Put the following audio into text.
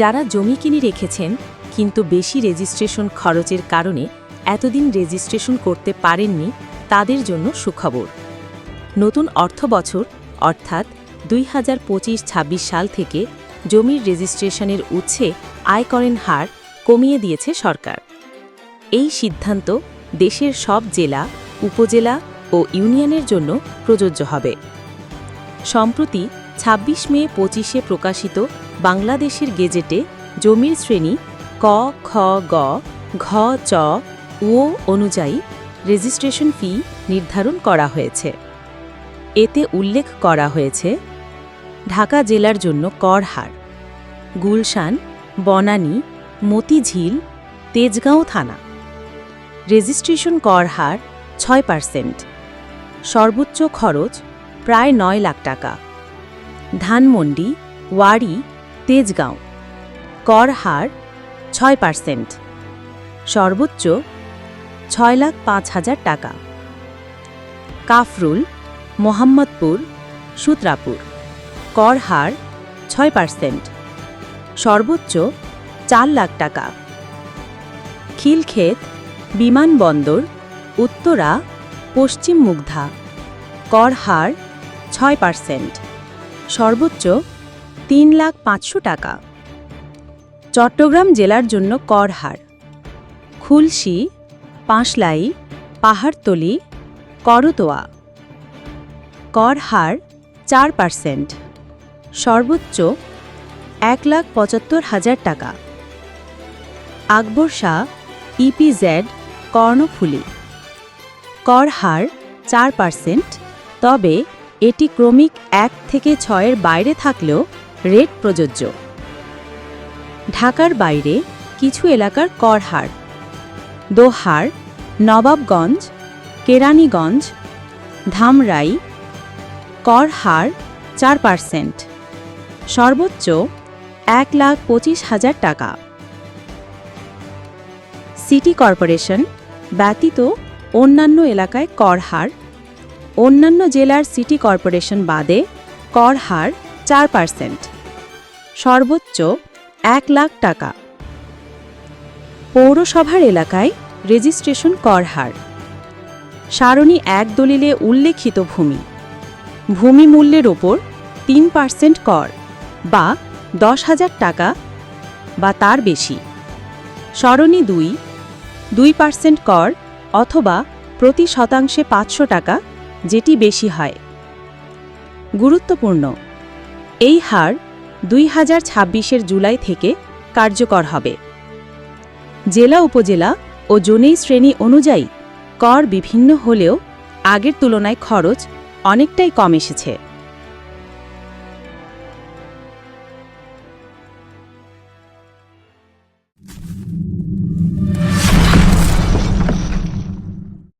যারা জমি কিনে রেখেছেন, কিন্তু বেশি রেজিস্ট্রেশন খরচের কারণে এতদিন রেজিস্ট্রেশন করতে পারেননি, তাদের জন্য সুখবর। নতুন অর্থ বছর অর্থাৎ দুই হাজার পঁচিশ ছাব্বিশ সাল থেকে জমির রেজিস্ট্রেশনের উৎসে আয়করের হার কমিয়ে দিয়েছে সরকার। এই সিদ্ধান্ত দেশের সব জেলা, উপজেলা ও ইউনিয়নের জন্য প্রযোজ্য হবে। সম্প্রতি ২৬ মে পঁচিশে প্রকাশিত বাংলাদেশের গেজেটে জমির শ্রেণি ক, খ, গ, ঘ, চ ও অনুযায়ী রেজিস্ট্রেশন ফি নির্ধারণ করা হয়েছে। এতে উল্লেখ করা হয়েছে, ঢাকা জেলার জন্য কর হার গুলশান, বনানী, মতিঝিল, তেজগাঁও থানা। রেজিস্ট্রেশন কর হার ছয় পার্সেন্ট। সর্বোচ্চ খরচ প্রায় নয় লাখ টাকা। ধানমন্ডি, ওয়ারি, তেজগাঁও কর হার ছয় পার্সেন্ট। সর্বোচ্চ ছয় লাখ পাঁচ হাজার টাকা। কাফরুল, মোহাম্মদপুর, সূত্রাপুর কর হার ছয় পার্সেন্ট। সর্বোচ্চ চার লাখ টাকা। খিলক্ষেত, বিমানবন্দর, উত্তরা, পশ্চিম মুগ্ধা কর হার ছয় পার্সেন্ট। সর্বোচ্চ তিন লাখ পাঁচশো টাকা। চট্টগ্রাম জেলার জন্য কর হার। খুলশি, পাঁশলাই, পাহাড়তলি, করতোয়া। কর হার চার পার্সেন্ট। সর্বোচ্চ এক লাখ পঁচাত্তর হাজার টাকা। আকবর শাহ, ইপিজেড, কর্ণফুলি। কর হার চার পার্সেন্ট, তবে এটি ক্রমিক এক থেকে ছয়ের বাইরে থাকলেও রেট প্রযোজ্য। ঢাকার বাইরে কিছু এলাকার কর হার। দোহার, নবাবগঞ্জ, কেরানীগঞ্জ, ধামরাই, কর হার চার পার্সেন্ট। সর্বোচ্চ এক লাখ পঁচিশ হাজার টাকা। সিটি কর্পোরেশন ব্যতীত অন্যান্য এলাকায় কর হার অন্যান্য জেলার সিটি কর্পোরেশন বাদে কর হার চার পার্সেন্ট। সর্বোচ্চ এক লাখ টাকা। পৌরসভার এলাকায় রেজিস্ট্রেশন কর হার। সারণী এক দলিলে উল্লেখিত ভূমি। ভূমি মূল্যের ওপর তিন পার্সেন্ট কর বা দশ হাজার টাকা বা তার বেশি। সরণী দুই দুই পার্সেন্ট কর অথবা প্রতি শতাংশে পাঁচশো টাকা যেটি বেশি হয়। গুরুত্বপূর্ণ, এই হার দুই হাজার ছাব্বিশের জুলাই থেকে কার্যকর হবে। জেলা উপজেলা ও জোনেই শ্রেণি অনুযায়ী কর বিভিন্ন হলেও আগের তুলনায় খরচ অনেকটাই কম এসেছে।